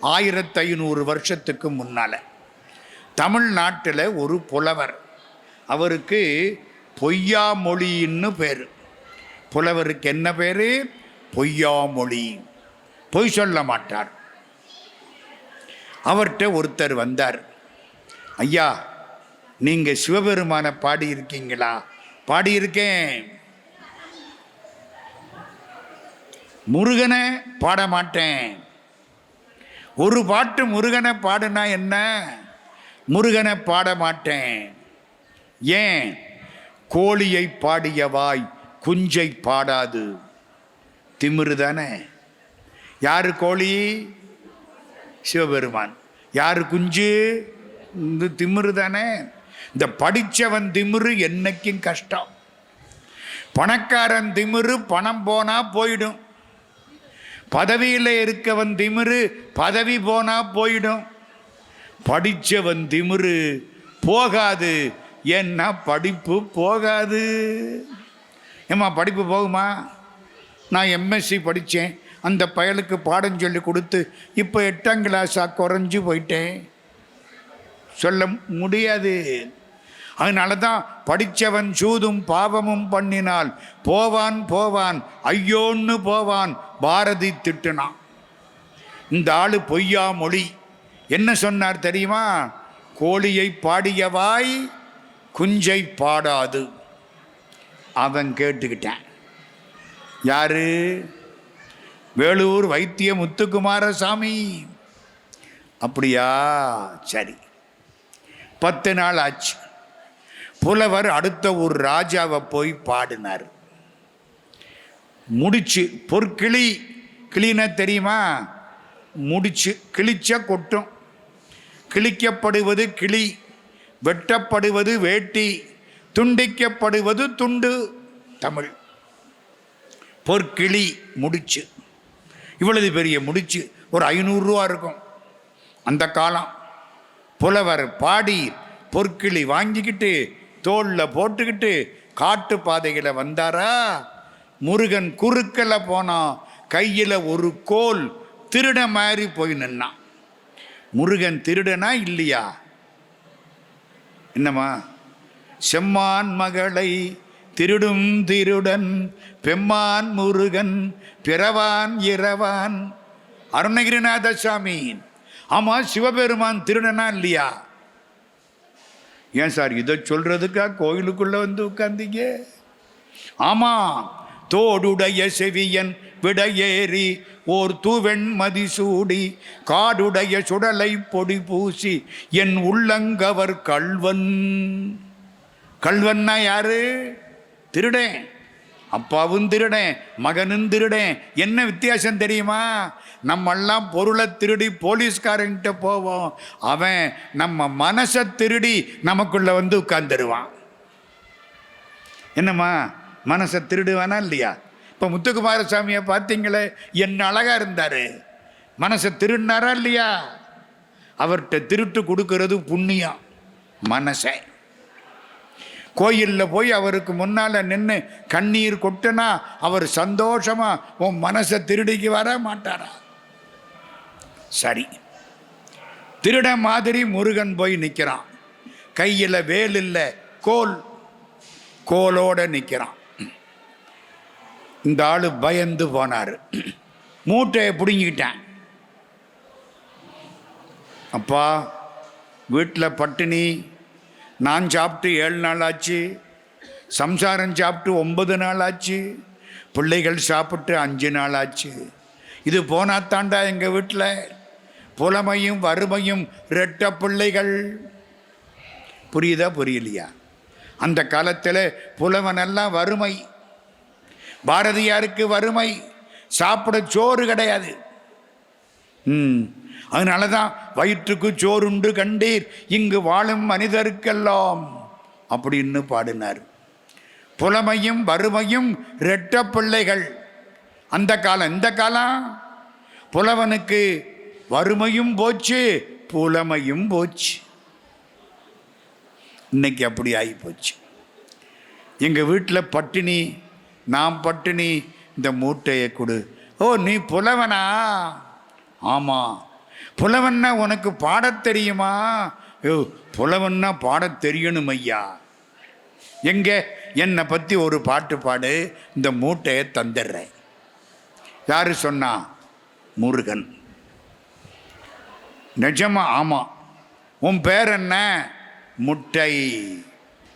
ஆயிரத்தி ஐநூறு வருஷத்துக்கு முன்னால் தமிழ்நாட்டில் ஒரு புலவர். அவருக்கு பொய்யாமொழின்னு பேர். புலவருக்கு என்ன பேர்? பொய்யாமொழி பொய் சொல்ல மாட்டார். அவர்கிட்ட ஒருத்தர் வந்தார். ஐயா நீங்கள் சிவபெருமானை பாடியிருக்கீங்களா? பாடியிருக்கேன். முருகனை பாட மாட்டேன். ஒரு பாட்டு முருகனை பாடுனா என்ன? முருகனை பாட மாட்டேன். ஏன்? கோழியை பாடியவாய் குஞ்சை பாடாது. திமிரு தானே? யாரு கோழி? சிவபெருமான். யாரு குஞ்சு? இந்த திமிரு தானே? இந்த படித்தவன் திமிரு என்னைக்கும் கஷ்டம். பணக்காரன் திமிரு பணம் போனா போயிடும். பதவியில் இருக்கவன் திமிரு பதவி போனா போயிடும். படித்தவன் திமிரு போகாது. ஏன்னா படிப்பு போகாது. ஏம்மா படிப்பு போகுமா? நான் எம்எஸ்சி படித்தேன். அந்த பயலுக்கு பாடம் சொல்லி கொடுத்து இப்போ எட்டாம் கிளாஸாக குறைஞ்சி போயிட்டேன். சொல்ல முடியாது. அதனால தான் படித்தவன் சூதும் பாவமும் பண்ணினால் போவான் போவான் ஐயோன்னு போவான் பாரதி திட்டுனான். இந்த ஆள் பொய்யா மொழி. என்ன சொன்னார் தெரியுமா? கோழியை பாடியவாய் குஞ்சை பாடாது. அவன் கேட்டுக்கிட்டேன். யாரு? வேலூர் வைத்திய முத்துக்குமாரசாமி. அப்படியா? சரி. பத்து நாள் ஆச்சு. புலவர் அடுத்த ஒரு ராஜாவை போய் பாடினார். முடிச்சு பொற்கிளி கிளின தெரியுமா? முடிச்சு கிழிச்ச கொட்டும். கிழிக்கப்படுவது கிளி வெட்டப்படுவது வேட்டி துண்டிக்கப்படுவது துண்டு தமிழ். பொற்கிளி முடிச்சு. இவ்வளவு பெரிய முடிச்சு ஒரு ஐநூறுரூவா இருக்கும். அந்த காலம். புலவர் பாடி பொற்கிளி வாங்கிக்கிட்டு தோளில் போட்டுக்கிட்டு காட்டு பாதைகளை வந்தாரா? முருகன் குறுக்கல போனான். கையில் ஒரு கோல் திருட மாதிரி போய் நின்னான். முருகன் திருடனா இல்லையா? என்னம்மா? செம்மான் மகளை திருடும் திருடன் பெம்மான் முருகன் பிறவான் இரவான். அருணகிரிநாத சாமி ஆமாம் சிவபெருமான் திருடனா இல்லையா? ஏன் சார் இதை சொல்கிறதுக்காக கோயிலுக்குள்ளே வந்து உட்காந்தீங்க ஆமாம் தோடுடைய செவியன் விடையேறி ஓர் தூவெண் மதிசூடி காடுடைய சுடலை பொடி பூசி என் உள்ளங்கவர் கள்வன். கள்வன்னா யாரு? திருடேன். அப்பாவும் திருடேன் மகனும் திருடேன். என்ன வித்தியாசம் தெரியுமா? நம்மெல்லாம் பொருளை திருடி போலீஸ்காரங்கிட்ட போவோம். அவன் நம்ம மனசை திருடி நமக்குள்ள வந்து உட்கார்ந்துருவான். என்னம்மா? மனசை திருடுவானா இல்லையா? இப்போ முத்துக்குமாரசாமியை பார்த்தீங்களே? என்ன அழகாக இருந்தார். மனசை திருடினாரா இல்லையா? அவர்கிட்ட திருட்டு கொடுக்கறது புண்ணியம். மனசை. கோயிலில் போய் அவருக்கு முன்னால் நின்று கண்ணீர் கொட்டினா அவர் சந்தோஷமாக உன் மனசை திருடிக்கு வர மாட்டாரா? சரி. திருட மாதிரி முருகன் போய் நிற்கிறான் கையில் வேல் இல்லை கோல் கோலோட நிற்கிறான் இந்த ஆள் பயந்து போனார். மூட்டையை பிடுங்கிக்கிட்டேன். அப்பா வீட்டில் பட்டினி நான் சாப்பிட்டு ஏழு நாள் ஆச்சு சம்சாரம் சாப்பிட்டு ஒன்பது நாள் ஆச்சு பிள்ளைகள் சாப்பிட்டு அஞ்சு நாள் ஆச்சு. இது போனாத்தாண்டா எங்கள் வீட்டில் புலமையும் வறுமையும் ரெட்ட பிள்ளைகள். புரியுதா புரியலையா? அந்த காலத்தில் புலவனெல்லாம் வறுமை. பாரதியாருக்கு வறுமை. சாப்பிட சோறு கிடையாது. ம். அதனால தான் வயிற்றுக்கு சோறுண்டு கண்டீர். இங்கு வாழும் மனிதருக்கெல்லாம் அப்படின்னு பாடினார். புலமையும் வறுமையும் ரெட்ட பிள்ளைகள். அந்த காலம் இந்த காலம் புலவனுக்கு வறுமையும் போச்சு புலமையும் போச்சு. இன்னைக்கு அப்படி ஆகி போச்சு. எங்கள் வீட்டில் பட்டினி நான் பட்டினி இந்த மூட்டையை கொடு. ஓ நீ புலவனா? ஆமாம் புலவன்னா உனக்கு பாடத் தெரியுமா? ஓ புலவன்னா பாடத் தெரியணும் ஐயா. எங்க? என்னை பற்றி ஒரு பாட்டு பாடு இந்த மூட்டையை தந்துடுறேன். யார் சொன்னா? முருகன். நிஜமா ஆமாம் உன் பேர் என்ன? முட்டை.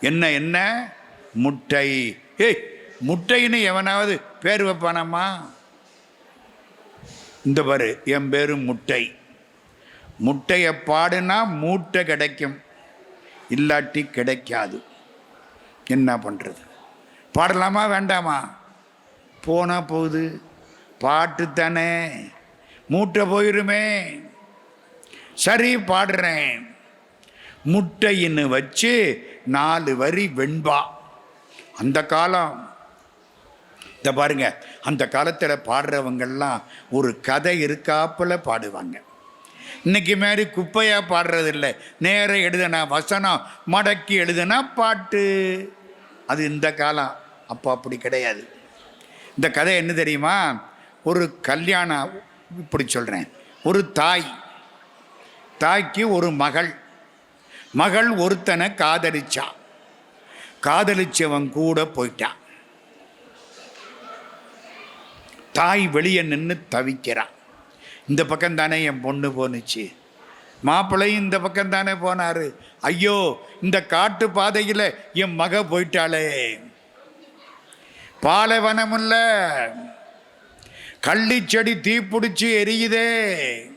என்ன என்ன? முட்டை. ஏய் முட்டைன்னு எவனாவது பேர் வைப்பானாமா இந்த பாரு என் பேர் முட்டை. முட்டையை பாடுனா மூட்டை கிடைக்கும். இல்லாட்டி கிடைக்காது. என்ன பண்ணுறது பாடலாமா வேண்டாமா? போனால் போகுது. பாட்டு தானே. மூட்டை போயிருமே. சரி பாடுறேன். முட்டைன்னு வச்சு நாலு வரி வெண்பா. அந்த காலம். இந்த பாருங்க அந்த காலத்தில் பாடுறவங்கெல்லாம் ஒரு கதை இருக்காப்பில் பாடுவாங்க. இன்னைக்கு மாதிரி குப்பையாக பாடுறதில்ல. நேர எழுதுனா வசனம் மடக்கி எழுதுனா பாட்டு. அது இந்த காலம். அப்போ அப்படி கிடையாது. இந்த கதை என்ன தெரியுமா? ஒரு கல்யாணம் இப்படி சொல்கிறேன் ஒரு தாய். தாய்க்கு ஒரு மகள். மகள் ஒருத்தனை காதலிச்சா. காதலிச்சவன் கூட போயிட்டான் தாய் வெளியே நின்று தவிக்கிறான் இந்த பக்கம் தானே என் பொண்ணு போனுச்சு மாப்பிள்ளையும் இந்த பக்கம் தானே போனாரு. ஐயோ இந்த காட்டு பாதையில் என் மக போயிட்டாளே. பாலைவனமுல்ல. கள்ளிச்செடி தீப்பிடிச்சு எரியுதே.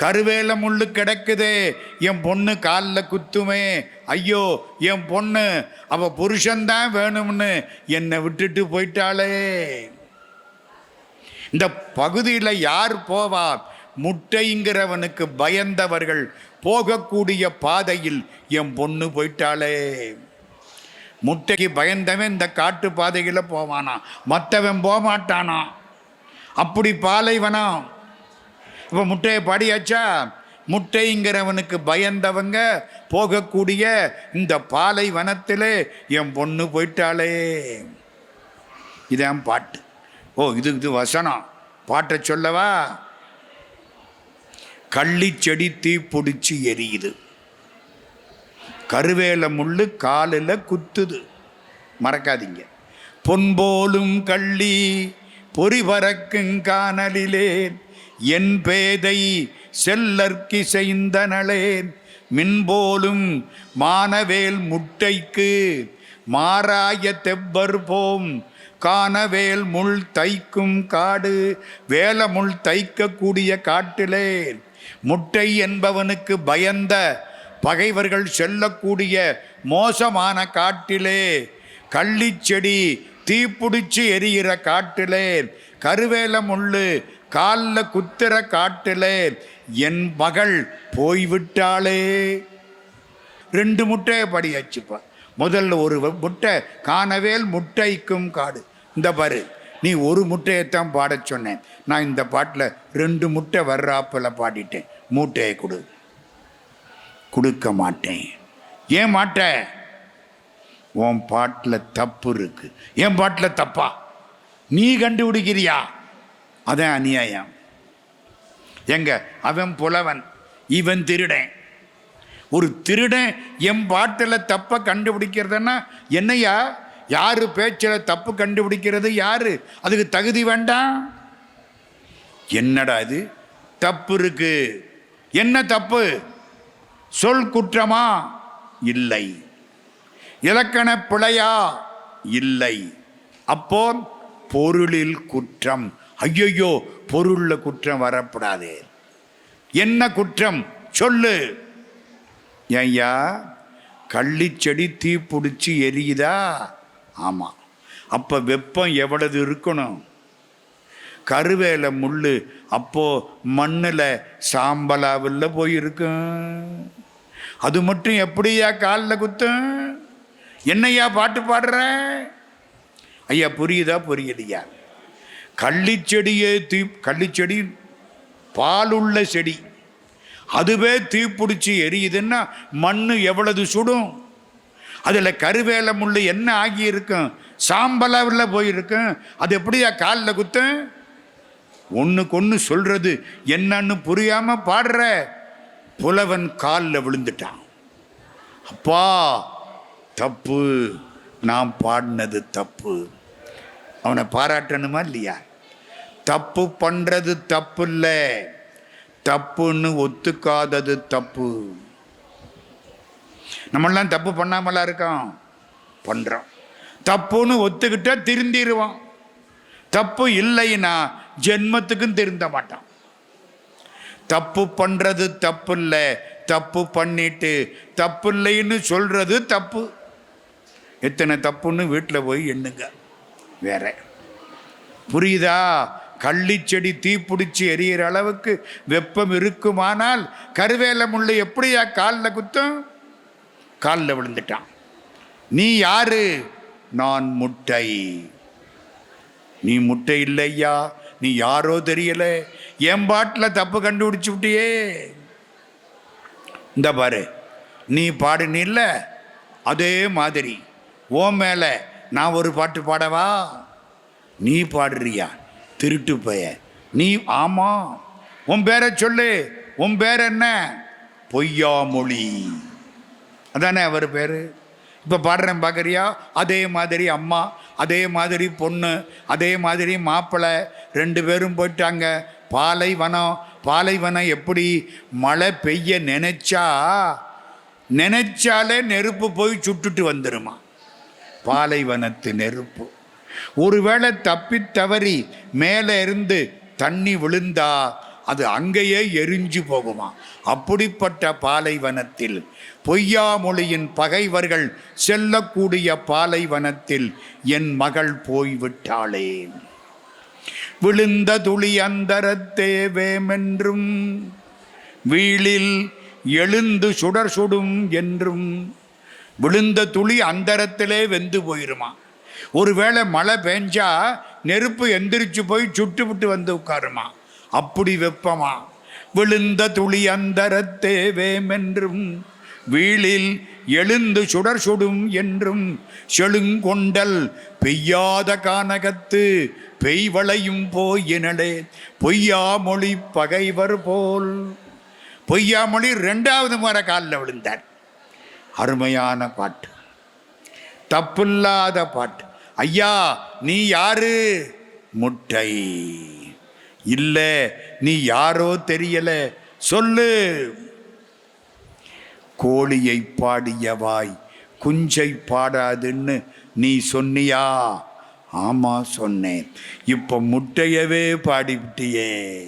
கருவேல முள்ளு கிடக்குதே என் பொண்ணு காலில் குத்துமே. ஐயோ என் பொண்ணு அவ புருஷன்தான் வேணும்னு என்னை விட்டுட்டு போயிட்டாளே. இந்த பகுதியில் யார் போவா? முட்டைங்கிறவனுக்கு பயந்தவர்கள் போகக்கூடிய பாதையில் என் பொண்ணு போயிட்டாளே. முட்டைக்கு பயந்தவன் இந்த காட்டு பாதையில் போவானா? மற்றவன் போகமாட்டானா அப்படி பாலைவனம் இப்போ முட்டையை பாடியாச்சா? முட்டைங்கிறவனுக்கு பயந்தவங்க போகக்கூடிய இந்த பாலைவனத்திலே என் பொண்ணு போயிட்டாளே. இதான் பாட்டு. ஓ இது இது வசனம். பாட்டை சொல்லவா? கள்ளிச்செடி தீ பிடிச்சி எரியுது. கருவேல முள்ளு காலில் குத்துது. மறக்காதீங்க. பொன்போலும் கள்ளி பொறி பறக்கும் காணலிலேன் என் பேதை செல்லற்கிசைந்தனளேன். மின்போலும் மானவேல் முட்டைக்கு மாறாய தெப்பர் போம். காணவேல் முள் தைக்கும் காடு வேல முள் தைக்கக்கூடிய காட்டிலே முட்டை என்பவனுக்கு பயந்த பகைவர்கள் செல்லக்கூடிய மோசமான காட்டிலே. கள்ளிச்செடி தீப்பிடிச்சு எரியிற காட்டிலே. கருவேல முள்ளு காலில் குத்துற காட்டிலே என் மகள் போய்விட்டாளே. ரெண்டு முட்டையை படியாச்சுப்பா முதல்ல ஒரு முட்டை காணவேல் முட்டைக்கும் காடு. இந்த பாரு நீ ஒரு முட்டையைத்தான் பாடச் சொன்னேன். நான் இந்த பாட்டில் ரெண்டு முட்டை வர்றாப்பில் பாடிட்டேன். மூட்டையை கொடு. கொடுக்க மாட்டேன். ஏன் மாட்டேன் உன் பாட்டில் தப்பு இருக்கு. என் பாட்டில் தப்பா? நீ கண்டுபிடிக்கிறியா? அதான் அநியாயம். எங்க? அவன் புலவன். இவன் திருடன். ஒரு திருடன் என் பாட்டில் தப்பை கண்டுபிடிக்கிறதுன்னா என்னையா யாரு பேச்சில் தப்பு கண்டுபிடிக்கிறது? யாரு? அதுக்கு தகுதி வேண்டாம். என்னடா இது? தப்பு இருக்கு. என்ன தப்பு? சொல் குற்றமா? இல்லை. இலக்கண பிழையா? இல்லை. அப்போ பொருளில் குற்றம். ஐயையோ பொருளில் குற்றம் வரப்படாது. என்ன குற்றம்? சொல்லு. ஐயா கள்ளிச்செடி தீ பிடிச்சி எரியுதா? ஆமாம் அப்போ வெப்பம் எவ்வளவு இருக்கணும்? கருவேல முள் அப்போ மண்ணில் சாம்பலாவில் போயிருக்கும். அது மட்டும் எப்படியா காலில் குத்தும்? என்னையா பாட்டு பாடுற? ஐயா புரியுதா புரியலையா? கள்ளிச்செடியே தீ கள்ளிச்செடி பாலுள்ள செடி. அதுவே தீப்பிடிச்சி எரியுதுன்னா மண் எவ்வளவு சுடும்? அதில் கருவேல முள் என்ன ஆகியிருக்கும்? சாம்பலாவில் போயிருக்கும். அது எப்படியா காலில் குத்தும் ஒன்றுக்கு ஒன்று சொல்கிறது என்னன்னு புரியாமல் பாடுற. புலவன் காலில் விழுந்துட்டான். அப்பா தப்பு. நான் பாடினது தப்பு. அவனை பாராட்டணுமா இல்லையா? தப்பு பண்றது தப்பு இல்லை தப்புன்னு ஒத்துக்காதது தப்பு. நம்மெல்லாம் தப்பு பண்ணாமலா இருக்கோம். பண்றோம். தப்புன்னு ஒத்துக்கிட்டா திருந்திடுவான் தப்பு இல்லைன்னா ஜென்மத்துக்கும் திருந்த மாட்டான் தப்பு பண்றது தப்பு இல்லை தப்பு பண்ணிட்டு தப்பு இல்லைன்னு சொல்றது தப்பு. எத்தனை தப்புன்னு வீட்டில் போய் எண்ணுங்க. வேற. புரியுதா? கள்ளிச்செடி தீப்பிடிச்சி எரியிற அளவுக்கு வெப்பம் இருக்குமானால் கருவேல முள்ளு எப்படியா காலில் குத்தும்? காலில் விழுந்துட்டான். நீ யாரு? நான் முட்டை. நீ முட்டை இல்லையா? நீ யாரோ தெரியல. என் பாட்டில் தப்பு கண்டுபிடிச்சு விட்டியே. இந்த பாரு நீ பாடுனில்ல அதே மாதிரி. ஓ மேலே நான் ஒரு பாட்டு பாடவா? நீ பாடுறியா? திருட்டு பைய. நீ ஆமா. உன் பேரை சொல்லு. உன் பேர் என்ன? பொய்யாமொழி அதானே அவர் பேர்? இப்போ பாடுறேன் பார்க்குறியா அதே மாதிரி அம்மா அதே மாதிரி பொண்ணு அதே மாதிரி மாப்பிள்ளை ரெண்டு பேரும் போயிட்டாங்க. பாலைவனம் பாலைவனம் எப்படி மழை பெய்ய நினைச்சா? நினைச்சாலே நெருப்பு போய் சுட்டுட்டு வந்துடுமா பாலைவனத்து நெருப்பு. ஒருவேளை தப்பி தவறி மேலே இருந்து தண்ணி விழுந்தா அது அங்கேயே எரிஞ்சு போகுமா? அப்படிப்பட்ட பாலைவனத்தில் பொய்யாமொழியின் பகைவர்கள் செல்லக்கூடிய பாலைவனத்தில் என் மகள் போய்விட்டாளே. விழுந்த துளி அந்தரத்தே வேமென்றும் வீழில் எழுந்து சுடர் சுடும் என்றும் விழுந்த துளி அந்தரத்திலே வெந்து போயிருமா? ஒருவேளை மழை பெஞ்சா நெருப்பு எந்திரிச்சு போய் சுட்டு விட்டு வந்து உட்காருமா? அப்படி வெப்பமா? விழுந்த துளி அந்தரத்தே வேமென்றும் வீழில் எழுந்து சுடர் சுடும் என்றும் செழுங்கொண்டல் பெய்யாத கானகத்து பெய்வளையும் போயினடே பொய்யாமொழி பகைவர் போல். பொய்யாமொழி ரெண்டாவது முறை காலில் விழுந்தார். அருமையான பாட்டு. தப்பில்லாத பாட்டு. ஐயா நீ யாரு? முட்டை. இல்லை நீ யாரோ தெரியல. சொல்லு. கோழியை பாடியவாய் குஞ்சை பாடாதுன்னு நீ சொன்னியா? ஆமா சொன்னேன். இப்போ முட்டையவே பாடிவிட்டியே.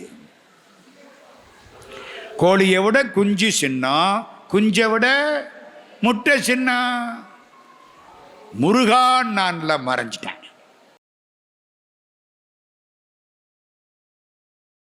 கோழியை விட குஞ்சு சின்னம் குஞ்சை விட முட்டை சின்னம் முருகான் நான்ல மறைஞ்சிட்டேன்.